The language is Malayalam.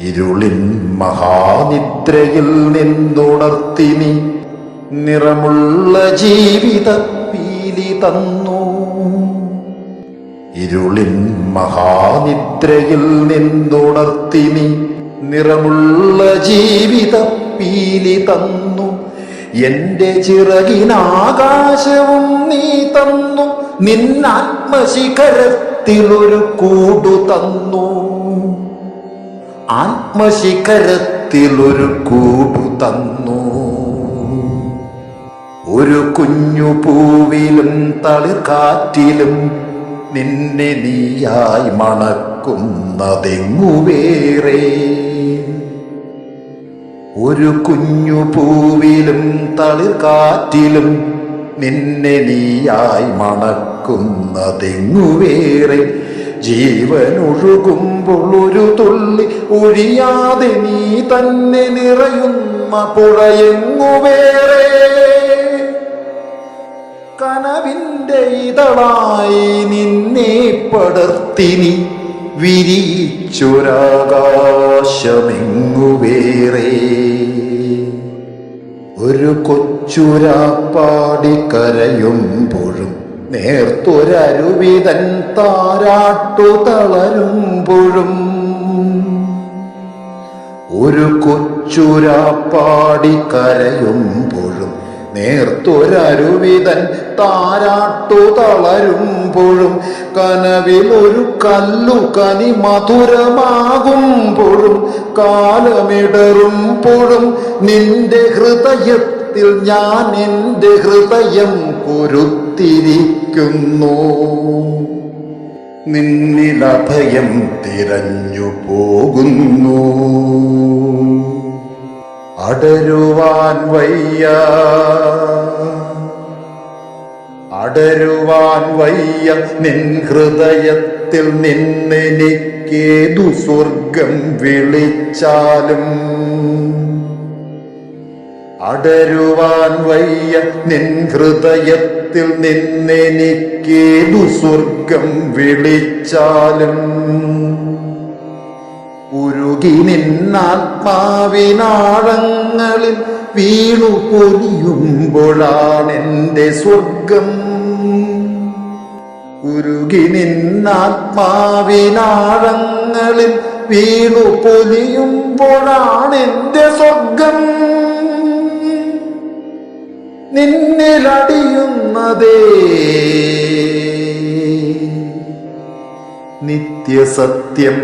ഇരുളിൻ മഹാനിദ്രയിൽ നിന്നുണർത്തി നീ നിറമുള്ള ജീവിത പീലി തന്നു. ഇരുളിൻ മഹാനിദ്രയിൽ നിന്നുണർത്തി നീ നിറമുള്ള ജീവിത പീലി തന്നു. എന്റെ ചിറകിനാകാശവും നീ തന്നു നിന്നാത്മശിഖരത്തിലൊരു കൂടു തന്നു. ആത്മശിഖരത്തിലൊരു കൂടു തന്നു. ഒരു കുഞ്ഞു പൂവിലും തളിർക്കാറ്റിലും നിന്നെ നീയായി മണക്കുന്നതെങ്ങു വേറെ ഒരു കുഞ്ഞു പൂവിലും തളിർക്കാറ്റിലും നിന്നെ നീയായി മണക്കുന്നതെങ്ങു വേറെ ജീവൻ ഒരു തുള്ളി ഒഴിയാതെ നീ തന്നെ നിറയുന്ന പുഴയെങ്ങു വേറെ? കനവിന്റെ ഇതളായി നിന്നെ പടർത്തിനി വിരിച്ചൊരാകാശമെങ്ങു വേറെ? ഒരു കൊച്ചുരാപ്പാടി കരയുമ്പോഴും നേർത്തൊരരുവിതൻ താരാട്ടു തളരുമ്പോഴും ഒരു കൊച്ചുരാപ്പാടി കരയുമ്പോഴും നേർത്തൊരരുവിതൻ താരാട്ടു തളരുമ്പോഴും കനവിൽ ഒരു കല്ലു കനി മധുരമാകുമ്പോഴും കാലമിടറുമ്പോഴും നിന്റെ ഹൃദയത്തിൽ ഞാൻ എന്റെ ഹൃദയം കുരുത്തിരിക്കുന്നു നിന്നിലഭയം തിരഞ്ഞു പോകുന്നു. അടരുവാൻ വയ്യ. അടരുവാൻ വയ്യ. നിൻ ഹൃദയത്തിൽ നിന്നെനിക്കേതു സ്വർഗം വിളിച്ചാലും അടരുവാൻ വയ്യ നിൻ ഹൃദയത്തിൽ നിന്നെനിക്കേതു സ്വർഗം വിളിച്ചാലും. ഉരുകി നിന്നാത്മാവിനാഴങ്ങളിൽ വീണു പൊരിയുമ്പോഴാണെന്റെ സ്വർഗം. ഉരുകി നിന്നാത്മാവിനാഴങ്ങളിൽ വീണു പൊലിയുമ്പോഴാണെന്റെ സ്വർഗം. നിന്നിലടിയുന്നതേ. നിത്യസത്യം